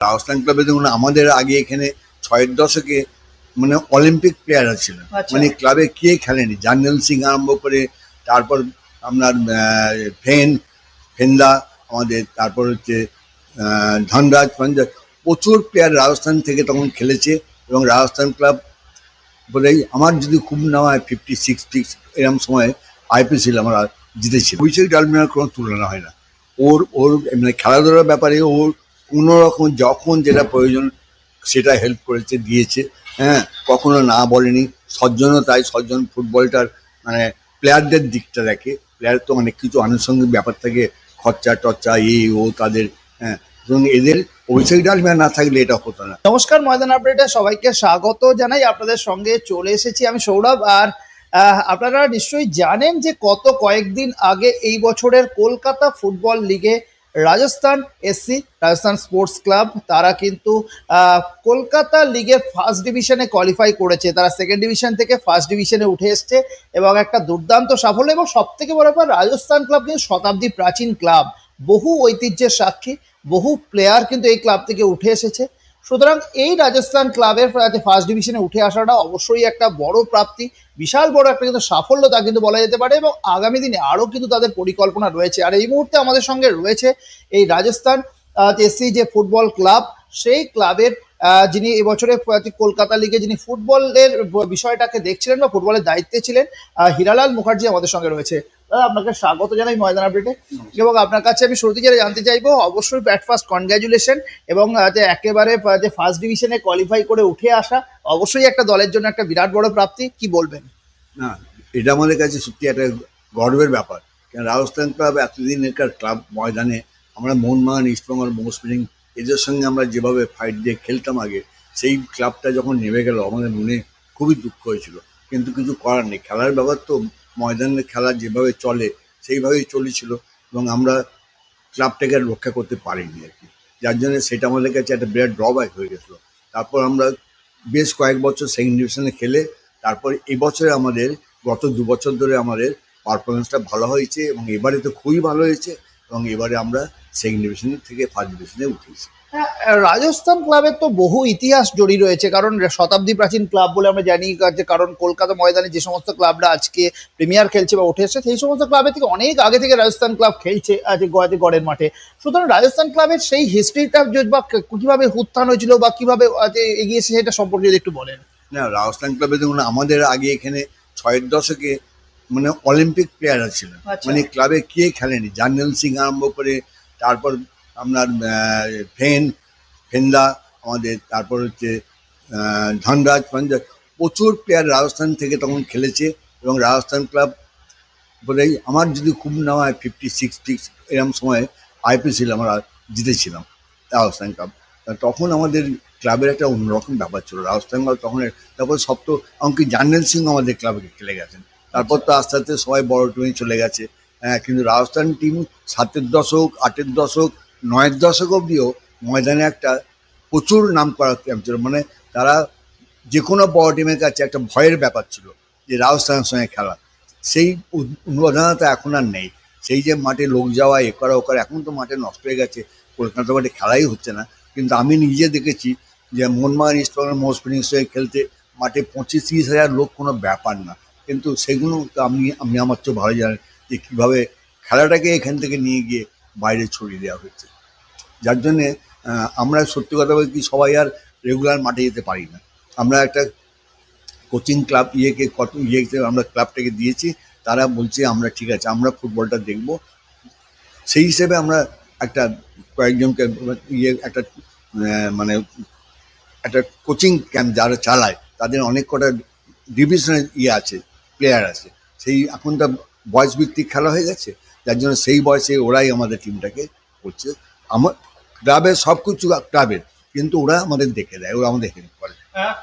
রাজস্থান ক্লাবে দেখুন আমাদের আগে এখানে ছয়ের দশকে মানে অলিম্পিক প্লেয়াররা ছিল আচ্ছা। মানে ক্লাবে কে খেলেনি? জার্নেল সিং আরম্ভ করে তারপর আপনার ফেন ফেন্দা আমাদের তারপর হচ্ছে ধনরাজ পঞ্জাব প্রচুর প্লেয়ার রাজস্থান থেকে তখন খেলেছে এবং রাজস্থান ক্লাব বলেই আমার যদি খুব না হয় ফিফটি সিক্সটি এরকম সময় আইপিএল আমরা জিতেছি অভিষেক ডালমিনার কোনো তুলনা হয় না। ওর ওর মানে খেলাধুলার ব্যাপারে ওর কোনো রকম যখন যেটা প্রয়োজন সেটা হেল্প করেছে, দিয়েছে হ্যাঁ কখনো না বলেনি। সজ্জনও তাই, সজ্জন ফুটবলটার মানে প্লেয়ারদের দিকটা দেখে। প্লেয়ার তো অনেক কিছু আনুষঙ্গিক ব্যাপার থাকে, খরচা টর্চা এই ও, তাদের হ্যাঁ। এবং এদের অভিষেক ডালমিয়া না থাকলে এটা হতো না। নমস্কার, ময়দান আপডেটে সবাইকে স্বাগত জানাই। আপনাদের সঙ্গে চলে এসেছি আমি সৌরভ। আর আপনারা নিশ্চয়ই জানেন যে গত কয়েকদিন আগে এই বছরের কলকাতা ফুটবল লিগে Rajasthan SC Rajasthan sports club তারা কিন্তু কলকাতা লিগে ফার্স্ট ডিভিশনে কোয়ালিফাই করেছে। তারা সেকেন্ড ডিভিশন থেকে ফার্স্ট ডিভিশনে উঠে এসছে এবং একটা দুর্দান্ত সাফল্য এবং সব থেকে বড় ব্যাপার, রাজস্থান ক্লাব কিন্তু শতাব্দী প্রাচীন ক্লাব বহু ঐতিহ্যের সাক্ষী, বহু প্লেয়ার কিন্তু এই ক্লাব থেকে উঠে এসেছে। সুতরাং এই রাজস্থান ক্লাবের ফার্স্ট ডিভিশনে উঠে আসাটা অবশ্যই একটা বড় প্রাপ্তি, বিশাল বড় একটা কিন্তু সাফল্য তা কিন্তু বলা যেতে পারে এবং আগামী দিনে আরও কিন্তু তাদের পরিকল্পনা রয়েছে। আর এই মুহূর্তে আমাদের সঙ্গে রয়েছে এই রাজস্থান এসসি যে ফুটবল ক্লাব সেই ক্লাবের যিনি এবছরে কলকাতা লিগে যিনি ফুটবলের বিষয়টাকে দেখছিলেন বা ফুটবলের দায়িত্বে ছিলেন হিরালাল মুখার্জি আমাদের সঙ্গে রয়েছে। আপনাকে স্বাগত জানাই ময়দান আপডেটে এবং আপনার কাছে আমি শুরুতে যেটা জানতে চাইব, অবশ্যই ব্যাট ফার্স্ট কনগ্রাচুলেশন এবং যে একেবারে যে ফার্স্ট ডিভিশনে কোয়ালিফাই করে উঠে আসা, অবশ্যই একটা দলের জন্য একটা বিরাট বড় প্রাপ্তি। কি বলবেন? না, এটা আমাদের কাছে সত্যি একটা গর্বের ব্যাপার। কারণ রাজস্থান ক্লাব এতদিনকার ক্লাব ময়দানে, আমরা মোহনবাগান ইস্টবেঙ্গল মোস্টপিলিং এদের সঙ্গে আমরা যেভাবে ফাইট দিয়ে খেলতাম আগে, সেই ক্লাবটা যখন নেমে গেল, আমাদের মনে খুবই দুঃখ হয়েছিল। কিন্তু কিছু করার নেই। খেলার ব্যাপার তো ময়দানের খেলা যেভাবে চলে, সেইভাবেই চলেছিল এবং আমরা ক্লাবটাকে রক্ষা করতে পারিনি আর কি। যার জন্য সেটা আমাদের কাছে একটা বিরাট ড্রব্যাক হয়ে গেছিল। তারপর আমরা বেশ কয়েক বছর সেকেন্ড ডিভিশনে খেলে, তারপর এবছরে আমাদের গত দু বছর ধরে আমাদের পারফরমেন্সটা ভালো হয়েছে এবং এবারে তো খুবই ভালো হয়েছে এবং এবারে আমরা সেকেন্ড ডিভিশন থেকে ফার্স্ট ডিভিশনে উঠেছি। রাজস্থান ক্লাবের তো বহু ইতিহাস জড়িয়ে রয়েছে কারণ শতাব্দী প্রাচীন ক্লাব বলে আমরা জানি যে কারণ কলকাতা ময়দানে যে সমস্ত ক্লাবরা আজকে প্রিমিয়ার খেলছে বা উঠে এসেছে সেই সমস্ত ক্লাবের থেকে অনেক আগে থেকে রাজস্থান ক্লাব খেলছে আজ গড়ে গড়ের মাঠে। সুতরাং রাজস্থান ক্লাবের সেই হিস্ট্রিটা বা কীভাবে উত্থান হয়েছিল বা কীভাবে এগিয়েছে সেটা সম্পর্কে যদি একটু বলেন। না রাজস্থান ক্লাবে দেখুন আমাদের আগে এখানে ছয়ের দশকে মানে অলিম্পিক প্লেয়াররা ছিল। মানে ক্লাবে কে খেলেনি? জার্নেল সিং আরম্ভ করে তারপর আপনার ফেন, ফেন্দা, আমাদের তারপর হচ্ছে ধনরাজ পঞ্জাব প্রচুর প্লেয়ার রাজস্থান থেকে তখন খেলেছে এবং রাজস্থান ক্লাব বলেই আমার যদি খুব না হয় ফিফটি সিক্স সিক্সটি এরকম সময় আইপিএল আমরা জিতেছিলাম রাজস্থান ক্লাব তখন আমাদের ক্লাবের একটা অন্যরকম ব্যাপার ছিল। রাজস্থান ক্লাব তখন তারপর সব তো এমনকি জার্নেল সিং আমাদের ক্লাবে খেলে গেছেন। তারপর তো আস্তে আস্তে সবাই বড় টিমে চলে গেছে। হ্যাঁ কিন্তু রাজস্থান টিম সাতের দশক, আটের দশক নয়ের দশক অবধিও ময়দানে একটা প্রচুর নাম করা ক্যাম্প ছিল। মানে তারা যে কোনো বড় টিমের কাছে একটা ভয়ের ব্যাপার ছিল যে রাজস্থানের সঙ্গে খেলা। সেই উন্মাদনাটা এখন আর নেই। সেই যে মাঠে লোক যাওয়া, এ করা, ও করা, এখন তো মাঠে নষ্ট হয়ে গেছে। কলকাতা মাঠে খেলাই হচ্ছে না। কিন্তু আমি নিজে দেখেছি যে মোহনবাগান ইস্টবেঙ্গল ফিনিংস হয়ে খেলতে মাঠে পঁচিশ তিরিশ হাজার লোক কোনো ব্যাপার না। কিন্তু সেগুলো তো আমি আমি আমার তো ভালো জানি যে কীভাবে খেলাটাকে এখান থেকে নিয়ে গিয়ে বাইরে ছড়িয়ে দেওয়া হচ্ছে যার জন্যে আমরা সত্যি কথা বলতে কি সবাই আর রেগুলার মাঠে যেতে পারি না। আমরা একটা কোচিং ক্লাব ইয়েকে কত, ইয়েকে আমরা ক্লাবটাকে দিয়েছি, তারা বলছে, আমরা ঠিক আছে, আমরা ফুটবলটা দেখব। সেই হিসেবে আমরা একটা কয়েকজনকে ইয়ে একটা মানে একটা কোচিং ক্যাম্প যারা চালায়, তাদের অনেক কটা ডিভিশনের ইয়ে আছে প্লেয়ার আছে। সেই এখন তো বয়স ভিত্তিক খেলা হয়ে গেছে। যার জন্য সেই বয়সে ওরাই আমাদের টিমটাকে করছে। আমার ক্লাবের সব কিছু ক্লাবের কিন্তু ওরা আমাদের দেখে দেয় ওরা আমাদের হেল্প করে।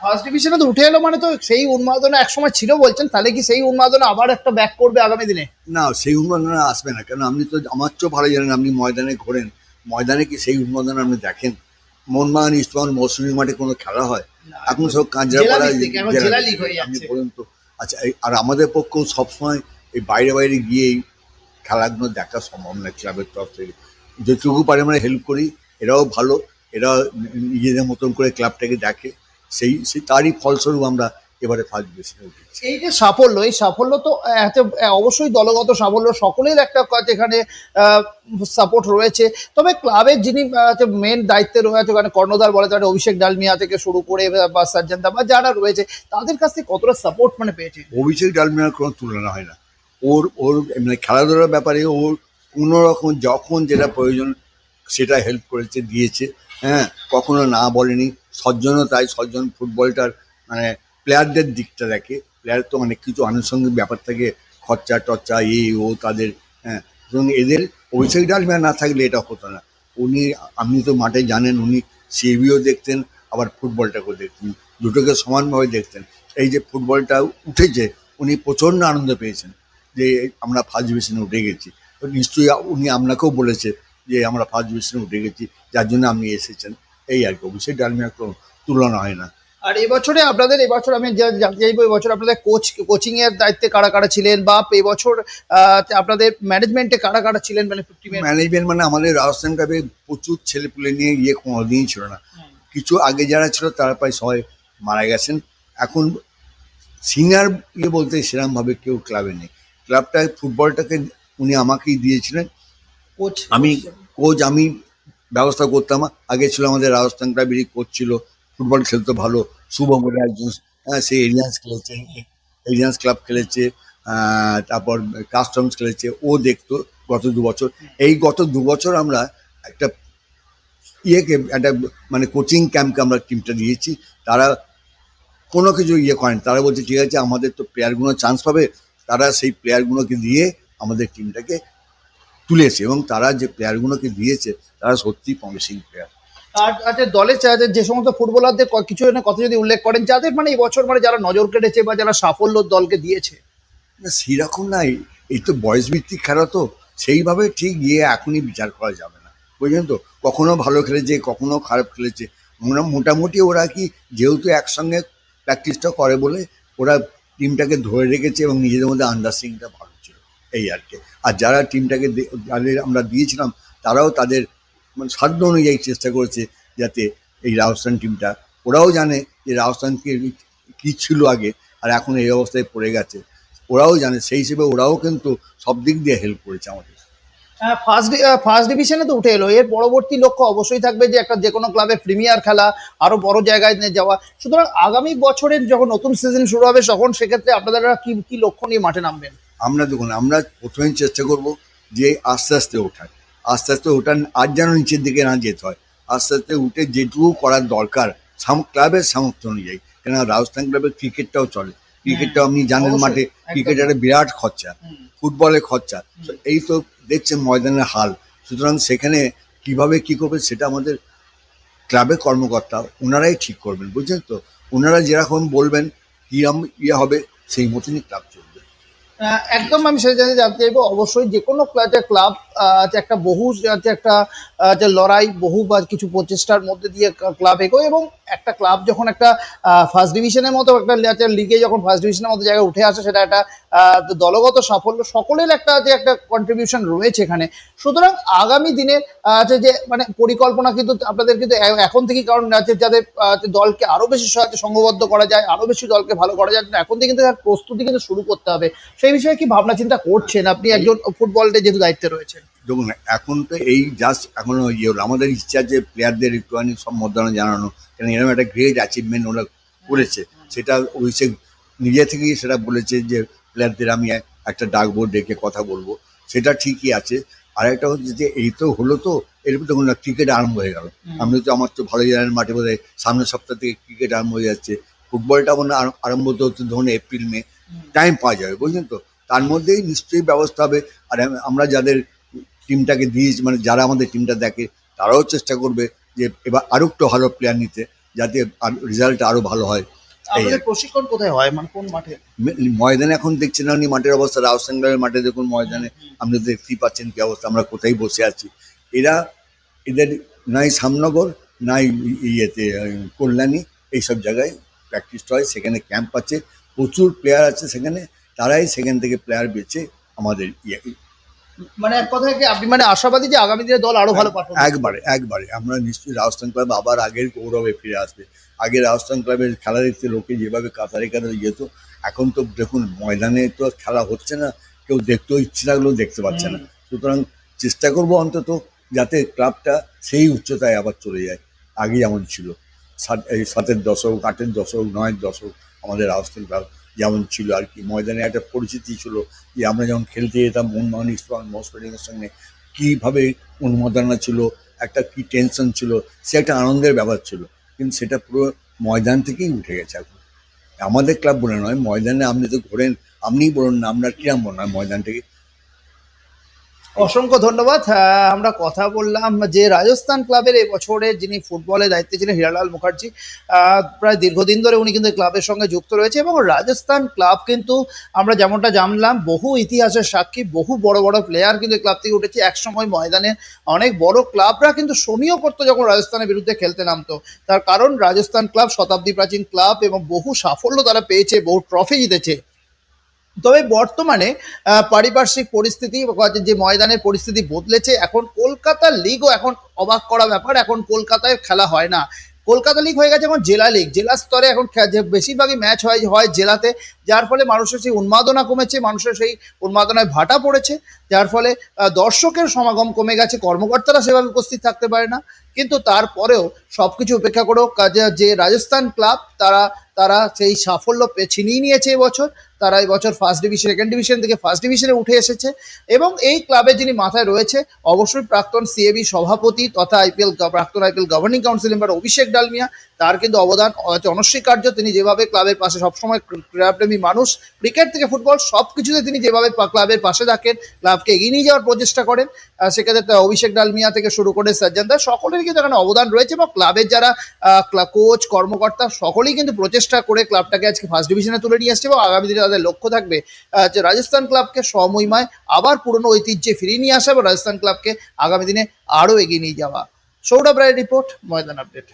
ফার্স্ট ডিভিশনে তো উঠে এলো মানে তো সেই উন্মাদনা একসময় ছিল বলছেন তাহলে কি সেই উন্মাদনা আবার একটা ব্যাক করবে আগামী দিনে? না সেই উন্মাদনা আসবে না কেন আপনি তো আমার চেয়েও ভালো জানেন আপনি ময়দানে ঘোরেন ময়দানে কি সেই উন্মাদনা আপনি দেখেন? মোহনবাগান ইস্টবেঙ্গল মৌসুমী মাঠে কোনো খেলা হয়? এখন সব কাঁচরাপাড়া আপনি। বলুন তো। আচ্ছা আর আমাদের পক্ষেও সবসময় এই বাইরে বাইরে গিয়ে এই খেলাগুলো দেখা সম্ভব না ক্লাবের তরফ থেকে। যেটুকু পারে আমরা হেল্প করি এরাও ভালো এরা নিজেদের মতন করে ক্লাবটাকে দেখে সেই সেই তারই ফলস্বরূপ আমরা এবারে ফার্স্ট উঠেছি। এই যে সাফল্য এই সাফল্য তো আহ, অবশ্যই দলগত সাফল্য সকলের একটা কাজ এখানে সাপোর্ট রয়েছে। তবে ক্লাবের যিনি মেন দায়িত্বে রয়েছে ওখানে কর্ণধার বলে তার অভিষেক ডালমিয়া থেকে শুরু করে বা সাজ্জান দা বা যারা রয়েছে তাদের কাছ থেকে কতটা সাপোর্ট মানে পেয়েছে অভিষেক ডালমিয়ার কোনো তুলনা হয় না। ওর ওর মানে খেলাধুলার ব্যাপারে ওর কোনো রকম যখন যেটা প্রয়োজন সেটা হেল্প করেছে, দিয়েছে হ্যাঁ? কখনো না বলেনি। সজ্জনও তাই, সজ্জন ফুটবলটার মানে প্লেয়ারদের দিকটা দেখে। প্লেয়ার তো অনেক কিছু আনুষঙ্গিক ব্যাপার থাকে, খরচা টর্চা, এ, ও, তাদের হ্যাঁ? এবং এদের অভিষেক ডালমিয়া না থাকলে এটা হতো না। উনি, আপনি তো মাঠে জানেন, উনি সিবিও দেখতেন, আবার ফুটবলটাকেও দেখতেন। দুটোকে সমানভাবে দেখতেন। এই যে ফুটবলটা উঠেছে, উনি প্রচণ্ড আনন্দ পেয়েছেন। যে আমরা ফার্স্ট ডিভিশনে উঠে গেছি। তো নিশ্চয়ই উনি আপনাকেও বলেছে যে আমরা ফার্স্ট ডিভিশনে উঠে গেছি যার জন্য আপনি এসেছেন। এই আর কি ডালমিয়ার কোনো তুলনা হয় না। আর এবছরে আপনাদের এবছর আমি যা- জানতে চাইব এবছর আপনাদের কোচ কোচিং এর দায়িত্বে কারা কারা ছিলেন বা এবছর আপনাদের ম্যানেজমেন্টে কারা কারা ছিলেন মানে ম্যানেজমেন্ট মানে আমাদের রাজস্থান কাপে প্রচুর ছেলেপুলে নিয়ে গিয়ে কোনোদিনই ছিল না। কিছু আগে যারা ছিল তারা প্রায় সবাই মারা গেছেন। এখন সিনিয়র ইয়ে বলতে সেরকমভাবে কেউ ক্লাবে নেই। ক্লাবটা ফুটবলটাকে উনি আমাকেই দিয়েছিলেন। কোচ আমি কোচ। আমি ব্যবস্থা করতাম। আগে ছিল আমাদের রাজস্থান ক্লাবেরই কোচ ছিল। ফুটবল খেলতো ভালো। শুভম একজন হ্যাঁ, সে এলিয়ান্স খেলেছে এলিয়ান্স ক্লাব খেলেছে তারপর কাস্টমস খেলেছে। ও দেখতো গত দু বছর। এই গত দু বছর আমরা একটা ইয়েকে একটা মানে কোচিং ক্যাম্পকে আমরা টিমটা দিয়েছি। তারা কোনো কিছু ইয়ে করেন। তারা বলছে ঠিক আছে আমাদের তো প্লেয়ারগুলো চান্স পাবে। তারা সেই প্লেয়ারগুলোকে দিয়ে আমাদের টিমটাকে তুলেছে এবং তারা যে প্লেয়ারগুলোকে দিয়েছে তারা সত্যিই প্রমিসিং প্লেয়ার আর আচ্ছা দলের চা- যে সমস্ত ফুটবলারদের কিছু কথা যদি উল্লেখ করেন যাদের মানে এই বছর মানে যারা নজর কেটেছে বা যারা সাফল্য দলকে দিয়েছে? না সেরকম নাই এই তো বয়স ভিত্তিক খেলা তো সেইভাবে ঠিক গিয়ে এখনই বিচার করা যাবে না। বুঝলেন তো? কখনো ভালো খেলেছে কখনো খারাপ খেলেছে। মোটামুটি ওরা কি যেহেতু একসঙ্গে প্র্যাকটিসটা করে বলে ওরা টিমটাকে ধরে রেখেছে এবং নিজেদের মধ্যে আন্ডারস্ট্যান্ডিংটা ভালো ছিল এই আর কি। আর যারা টিমটাকে যাদের আমরা দিয়েছিলাম, তারাও তাদের মানে সাধ্য অনুযায়ী চেষ্টা করেছে যাতে এই রাজস্থান টিমটা, ওরাও জানে যে রাজস্থানকে কী ছিল আগে আর এখন এই অবস্থায় পড়ে গেছে। ওরাও জানে, সেই হিসেবে ওরাও কিন্তু সব দিক দিয়ে হেল্প করেছে আমাদের। ফার্স্ট ফার্স্ট ডিভিশনে তো উঠে এলো। এর পরবর্তী লক্ষ্য অবশ্যই থাকবে যে একটা যে কোনো ক্লাবে প্রিমিয়ার খেলা, আরও বড় জায়গায় নিয়ে যাওয়া। সুতরাং আগামী বছরের যখন নতুন সিজন শুরু হবে, তখন সেক্ষেত্রে আপনারা কি কি লক্ষ্য নিয়ে মাঠে নামবেন? আমরা দেখুন, আমরা প্রথমেই চেষ্টা করব যে আস্তে আস্তে ওঠার। আস্তে আস্তে ওঠার আর যেন নিচের দিকে না যেতে হয়। আস্তে আস্তে উঠে যেটুকু করার দরকার ক্লাবের সামর্থ্য অনুযায়ী। কেন রাজস্থান ক্লাবের ক্রিকেটটাও চলে। ক্রিকেটটাও আপনি জানেন মাঠে। ক্রিকেটের বিরাট খরচা ফুটবলে খরচা। এই তো দেখছেন ময়দানের হাল। সুতরাং সেখানে কীভাবে কি করবে সেটা আমাদের ক্লাবের কর্মকর্তা ওনারাই ঠিক করবেন বুঝছেন তো? ওনারা যেরকম বলবেন কিরম ইয়ে হবে সেই মতনই ক্লাব চলবে। একদম আমি সেটা জানতে জানতে চাইব অবশ্যই যে কোনো ক্লাব ক্লাব একটা বহু একটা যে লড়াই বহু বা কিছু প্রচেষ্টার মধ্যে দিয়ে ক্লাব এগোয় এবং একটা ক্লাব যখন একটা ফার্স্ট ডিভিশনের মতো একটা লিগে যখন ফার্স্ট ডিভিশনের মতো জায়গায় উঠে আসে সেটা একটা দলগত সাফল্য সকলের একটা যে একটা কন্ট্রিবিউশন রয়েছে এখানে। সুতরাং আগামী দিনে আছে যে মানে পরিকল্পনা কিন্তু আপনাদের কিন্তু এখন থেকেই কারণ আছে যাতে আহ, যে দলকে আরও বেশি সংঘবদ্ধ করা যায় আরও বেশি দলকে ভালো করা যায় এখন থেকে কিন্তু প্রস্তুতি কিন্তু শুরু করতে হবে। সেই বিষয়ে কি ভাবনা চিন্তা করছেন আপনি একজন ফুটবলের যেহেতু দায়িত্বে রয়েছেন? দেখুন এখন তো এই জাস্ট এখনও ইয়ে হলো আমাদের ইচ্ছা যে প্লেয়ারদের একটুখানি সম্বর্ধনা জানানো কেন এরকম একটা গ্রেট অ্যাচিভমেন্ট ওরা করেছে। সেটা অভিষেক নিজে থেকেই সেটা বলেছে যে প্লেয়ারদের আমি একটা ডাকবো ডেকে কথা বলব। সেটা ঠিকই আছে। আর একটা হচ্ছে যে এই তো হলো তো এরকম এরপর তখন ক্রিকেট আরম্ভ হয়ে গেল। আপনি তো আমার তো ভালো জানেন মাঠে বোধ সামনের সপ্তাহ থেকে ক্রিকেট আরম্ভ হয়ে যাচ্ছে। ফুটবলটা মনে আরম্ভ তো হচ্ছে ধরুন এপ্রিল মে টাইম পাওয়া যাবে বুঝলেন তো? তার মধ্যেই নিশ্চয়ই ব্যবস্থা হবে। আর আমরা যাদের টিমটাকে দিয়েছি মানে যারা আমাদের টিমটা দেখে তারাও চেষ্টা করবে যে এবার আরও একটু ভালো প্লেয়ার নিতে যাতে রেজাল্ট আরও ভালো হয়। প্রশিক্ষণ কোথায় হয়? মানে কোন মাঠে? ময়দানে এখন দেখছেন আপনি মাঠের অবস্থা। রাজস্থানের মাঠে দেখুন ময়দানে আপনি দেখতেই পাচ্ছেন কি অবস্থা আমরা কোথায় বসে আছি। এরা এদের নাই সামনগর নাই ইয়েতে কল্যাণী এইসব জায়গায় প্র্যাকটিস হয়। সেখানে ক্যাম্প আছে। প্রচুর প্লেয়ার আছে সেখানে। তারাই সেখান থেকে প্লেয়ার বেছে আমাদের ইয়ে মানে এক কথায় কি আপনি মানে আশাবাদী যে আগামী দিনে দল আরও ভালো পারফরমেন্স একবারে একবারে। আমরা নিশ্চয়ই রাজস্থান ক্লাব আবার আগের গৌরবে ফিরে আসবে। আগে রাজস্থান ক্লাবের খেলা দেখতে লোকে যেভাবে কাতারে কাতারে যেত এখন তো দেখুন ময়দানে তো আর খেলা হচ্ছে না কেউ দেখতেও ইচ্ছে থাকলেও দেখতে পাচ্ছে না। সুতরাং চেষ্টা করব অন্তত যাতে ক্লাবটা সেই উচ্চতায় আবার চলে যায় আগে যেমন ছিল। সাত এই সাতের দশক আটের দশক নয়ের দশক আমাদের রাজস্থান ক্লাব যেমন ছিল আর কি। ময়দানে একটা পরিচিতি ছিল যে আমরা যেমন খেলতে যেতাম মোহনবাগান ইস্টবাং মোস্টেডিংয়ের সঙ্গে কীভাবে উন্মাদনা ছিল, একটা কি টেনশন ছিল, সে একটা আনন্দের ব্যাপার ছিল। কিন্তু সেটা পুরো ময়দান থেকেই উঠে গেছে এখন। আমাদের ক্লাব বলে নয়, ময়দানে আপনি তো ঘোরেন, আপনিই বলুন না আপনার কিরাম মনে হয় ময়দান থেকে? অসংখ্য ধন্যবাদ। আমরা কথা বললাম যে রাজস্থান ক্লাবের এবছরে যিনি ফুটবলের দায়িত্বে ছিলেন হিরালাল মুখার্জি প্রায় দীর্ঘদিন ধরে উনি কিন্তু ক্লাবের সঙ্গে যুক্ত রয়েছে এবং রাজস্থান ক্লাব কিন্তু আমরা যেমনটা জানলাম, বহু ইতিহাসের সাক্ষী, বহু বড় বড় প্লেয়ার কিন্তু ক্লাব থেকে উঠেছে। একসময় ময়দানে অনেক বড় ক্লাবরা কিন্তু সমীহ করতো যখন রাজস্থানের বিরুদ্ধে খেলতে নামতো। তার কারণ রাজস্থান ক্লাব শতাব্দী প্রাচীন ক্লাব এবং বহু সাফল্য তারা পেয়েছে, বহু ট্রফি জিতেছে। তবে বর্তমানে পারিপার্শ্বিক পরিস্থিতি যে ময়দানের পরিস্থিতি বদলেছে, এখন কলকাতা লিগও এখন অবাক করা ব্যাপার, এখন কলকাতায় খেলা হয় না। কলকাতা লিগ হয়ে গেছে এখন জেলা লিগ জেলা স্তরে এখন বেশিরভাগই ম্যাচ হয় হয় জেলাতে, যার ফলে মানুষের সেই উন্মাদনা কমেছে, মানুষের সেই উন্মাদনায় ভাটা পড়েছে, যার ফলে দর্শকের সমাগম কমে গেছে, কর্মকর্তারা সেভাবে উপস্থিত থাকতে পারে না। কিন্তু তারপরেও সব কিছু উপেক্ষা করেও কাজে, যে, রাজস্থান ক্লাব তারা তারা সেই সাফল্য পে- ছিনিয়ে নিয়েছে এবছর। তারা এই বছর ফার্স্ট ডিভিশন সেকেন্ড ডিভিশন থেকে ফার্স্ট ডিভিশনে উঠে এসেছে এবং এই ক্লাবে যিনি মাথায় রয়েছে, অবশ্যই প্রাক্তন সিএবি সভাপতি তথা আইপিএল প্রাক্তন IPL governing council member Abhishek Dalmiya, তার কিন্তু অবদান অনস্বীকার্য। তিনি যেভাবে ক্লাবের পাশে সবসময় ক্র- ক্রীড়াপ্রেমী মানুষ ক্রিকেট থেকে ফুটবল সব কিছুতে তিনি যেভাবে ক্লাবের পাশে থাকেন ক্লাবকে এগিয়ে নিয়ে যাওয়ার প্রচেষ্টা করেন। সেক্ষেত্রে অভিষেক ডালমিয়া থেকে শুরু করে সজ্জান দাস সকলেরই কিন্তু এখানে অবদান রয়েছে এবং ক্লাবের যারা কোচ কর্মকর্তা, সকলেই কিন্তু প্রচেষ্টা করে ক্লাবটাকে আজকে ফার্স্ট ডিভিশনে তুলে নিয়ে আসছে এবং আগামী দিনে তাদের লক্ষ্য থাকবে যে রাজস্থান ক্লাবকে সমহিমায় আবার পুরনো ঐতিহ্যে ফিরিয়ে নিয়ে আসা এবং রাজস্থান ক্লাবকে আগামী দিনে আরও এগিয়ে নিয়ে যাওয়া। সৌরভ রায়ের রিপোর্ট, ময়দান আপডেট।